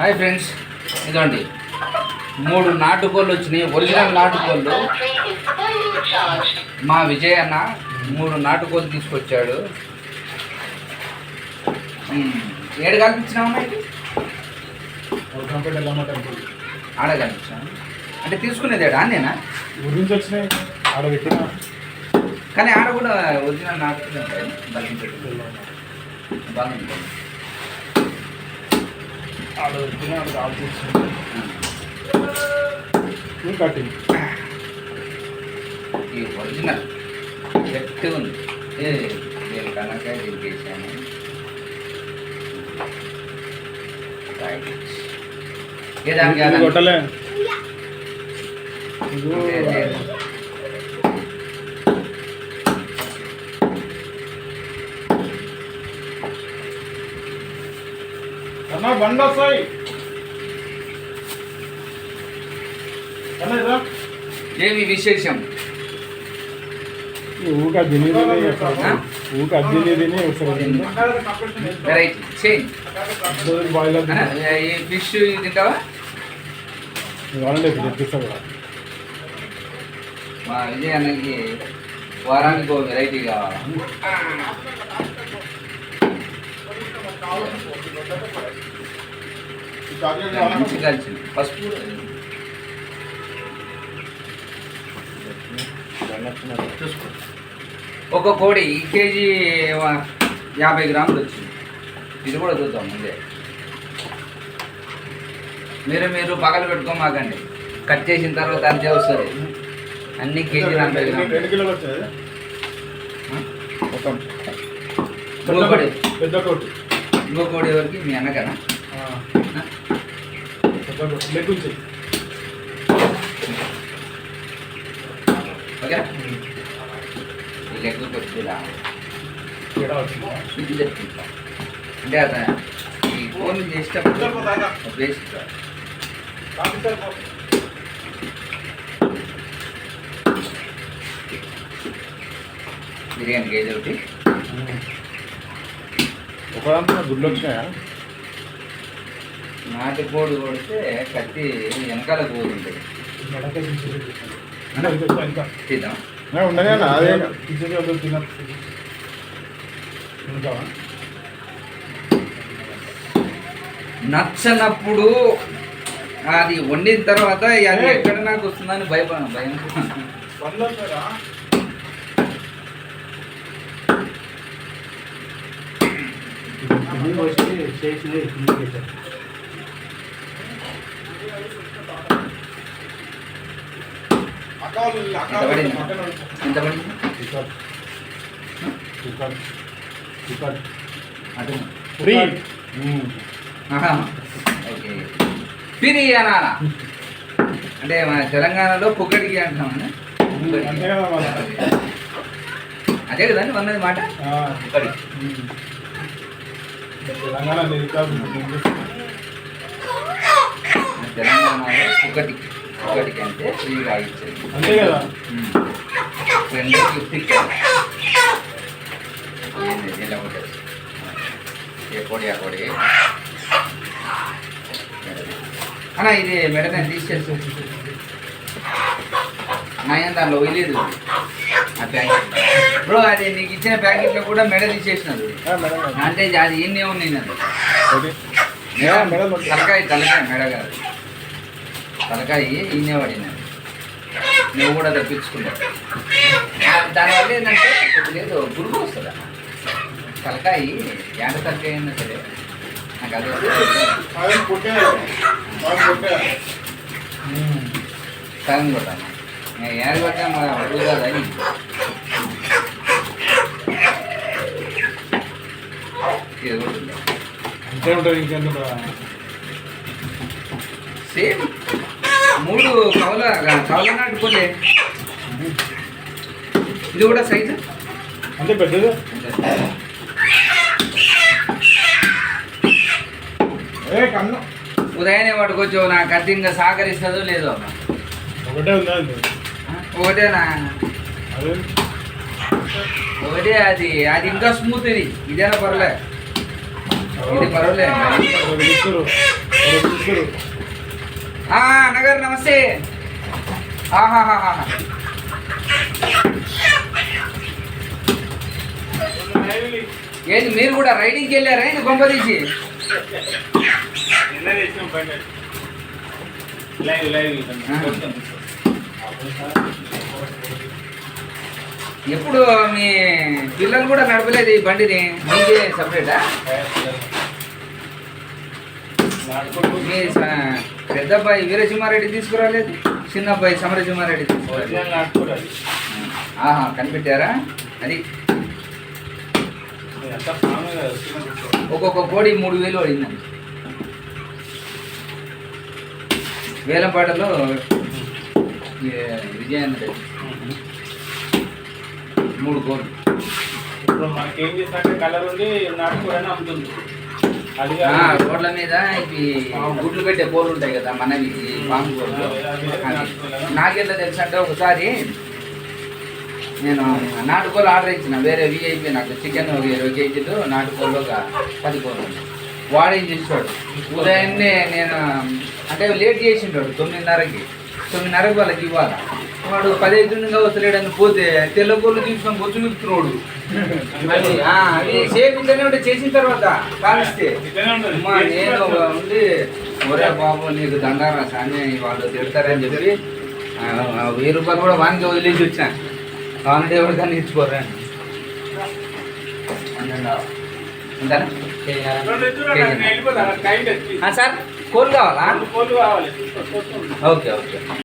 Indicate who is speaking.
Speaker 1: Hi friends ఇదండి మూడు నాటుకోళ్ళు వచ్చినాయి ఒరిజినల్ నాటుకోళ్ళు. మా విజయ్ అన్న మూడు నాటుకోళ్ళు తీసుకొచ్చాడు. ఏడు కల్పించినామా ఇది
Speaker 2: కంపెనీ వెళ్ళమ్మ టెంపుల్
Speaker 1: ఆడ కల్పించాము అంటే తీసుకునేది ఏడా? నేనా
Speaker 2: ఊరి నుంచి వచ్చినాయి. ఆడ పెట్టిన.
Speaker 1: కానీ ఆడ కూడా ఒరిజినల్ నాటుకోళ్ళు బలించడం బాగుంటుంది
Speaker 2: ఆడ పెట్టిన ఆడ కాల్ చేసింది నువ్వు కట్టింది
Speaker 1: ఈ ఒరిజినల్ గట్టి ఉంది ఏ నేను కనుక దింపేసాను రైట్. ఏ దానికి
Speaker 2: ఇది
Speaker 1: కాదండి.
Speaker 2: కొట్టలే బండి వస్తాయి
Speaker 1: ఏమి విశేషం?
Speaker 2: ఊక ఊక
Speaker 1: వెరైటీ చేంజ్ ఫిష్ తింటావా? మా విజయ్ అన్నకి వారానికి ఒక వెరైటీ కావాలా? మంచి కలిసింది చూసుకో. ఒక కోడి ఈ కేజీ యాభై గ్రాములు వచ్చింది. ఇది కూడా చూద్దాం ముందే. మీరు మీరు పగలు పెట్టుకోమాకండి కట్ చేసిన తర్వాత అంతే వస్తుంది. అన్ని కేజీ నలభై గ్రాములు. ఇంకో కోడి. ఇంకో కోడి వరకు మీ అన్నకనా?
Speaker 2: పెద్ద కోటి లెగ్ ఉంది
Speaker 1: ఓకే
Speaker 2: తేడా వచ్చిందా
Speaker 1: ఇది చెప్తుంటా అంటే అతను ఈ ఫోన్ చేసేటప్పుడు బేసిక్ బిర్యానీ కేజీ ఒకటి
Speaker 2: ఒక గుడ్లు వచ్చినాయా
Speaker 1: నాటి కోడి కొడితే కత్తి వెనకాల పోతుంటుంది. తీద్దాం నచ్చనప్పుడు అది వండిన తర్వాత అది ఎక్కడ నాకు వస్తుందని భయపడ భయం.
Speaker 2: పనులు
Speaker 1: ఎంత పడింది? అటు.
Speaker 2: ఫ్రీ
Speaker 1: ఆహా. ఓకే. పిరి అనాలా? అంటే మన తెలంగాణలో పుక్కడికి
Speaker 2: మరి.
Speaker 1: అదే కదండి వన్నది మాట? తెలంగాణలో పుక్కటికి పుక్కటికి అంటే ఫ్రీగా ఇచ్చేది.
Speaker 2: అంతే కదా?
Speaker 1: ఇలా ఉంటుంది ఏ కోడి ఆ కోడి అన్న ఇది మెడనే తీసేసి నయం దానిలో వేయలేదు ఆ ప్యాకెట్. బ్రో అది నీకు ఇచ్చిన ప్యాకెట్లో కూడా మెడ తీసేసినది. అంటే అది ఉన్నాయి.
Speaker 2: ఏ, ఒకటి.
Speaker 1: తలకాయ తలకాయ మెడ కాదు. తలకాయ ఈయనే పడినది నువ్వు కూడా తెప్పించుకున్నావు దానివల్ల ఏంటంటే ఇప్పుడు లేదు గురువు వస్తుంది? తలకాయ ఎండ తలకాయ అయినా సరే నాకు అది. సగం కొట్టాను నేను ఏడు కొట్టా. మా
Speaker 2: ఇంకెంత ఉంటుంది?
Speaker 1: సేమ్. మూడు కవల కవల నాటుకోలే ఇది కూడా సైజు?
Speaker 2: అంతే పెద్దది. ఏ కన్ను.
Speaker 1: ఉదయాన్నే నాకు అది ఇంకా సహకరిస్తుందో లేదో
Speaker 2: ఒకటే ఉందా అంతే
Speaker 1: ఆ, ఒకటేనా? ఒకటే అది. అది ఇంకా స్మూత్ ఇది. ఇదేనా పర్లే ఇది పర్వాలేదు
Speaker 2: ఒకటి ఇస్తారు ముగ్గురు
Speaker 1: ఆ, అన్నగారు నమస్తే. ఆహాహాహా. ఏంటి మీరు కూడా రైడింగ్కి వెళ్ళారా? ఏంటి బొమ్మ తీసి? ఎప్పుడు మీ పిల్లలు కూడా నడపలేదు ఈ బండిని? మీకే సపరేటా మీ పెద్ద అబ్బాయి వీరసింహారెడ్డి తీసుకురాలేదు చిన్న అబ్బాయి సమరసింహారెడ్డి తీసుకురాలేదు. ఆహా కనిపెట్టారా? అది ఒక్కొక్క కోడి మూడు వేలు పడిందండి. వేలంపాటలో విజయాన్ని మూడు కోళ్ళు.
Speaker 2: ఇప్పుడు మనకేం చేసినట్టే కలర్ ఉండి నాటుకోడని అమ్ముతుంది.
Speaker 1: రోడ్ల మీద ఇవి గుడ్లు పెట్టే కోళ్ళు ఉంటాయి కదా మనవి పాము కోళ్ళు నాకెట్లా తెలుసు అంటే ఒకసారి నేను నాటుకోలు ఆర్డర్ ఇచ్చిన వేరే విఐపి నాకు చికెన్ ఒక ఇరవై కేజీలు నాటుకోళ్ళు ఒక పది కోళ్ళు. వాడేం చేసాడు ఉదయాన్నే నేను అంటే లేట్ చేసిండాడు తొమ్మిదిన్నరకి. తొమ్మిదిన్నరకి వాళ్ళకి ఇవ్వాలి? వాడు పదహైదుగా వస్తలేడని పోతే తెల్ల కోళ్ళు తీసుకొని బొచ్చు మిక్కుతున్నాడు అది అది ఉంటే చేసిన తర్వాత కాలిస్తే. అమ్మా నేను ఉండి ఒరే బాబు నీకు దండారా సామి వాళ్ళు తిడతారని చెప్పి వెయ్యి రూపాయలు కూడా వానికి వదిలేసి వచ్చాను. కావాలంటే ఎవరికైనా ఇచ్చుకోరా సార్
Speaker 2: కోళ్ళు కావాలి.
Speaker 1: Okay okay.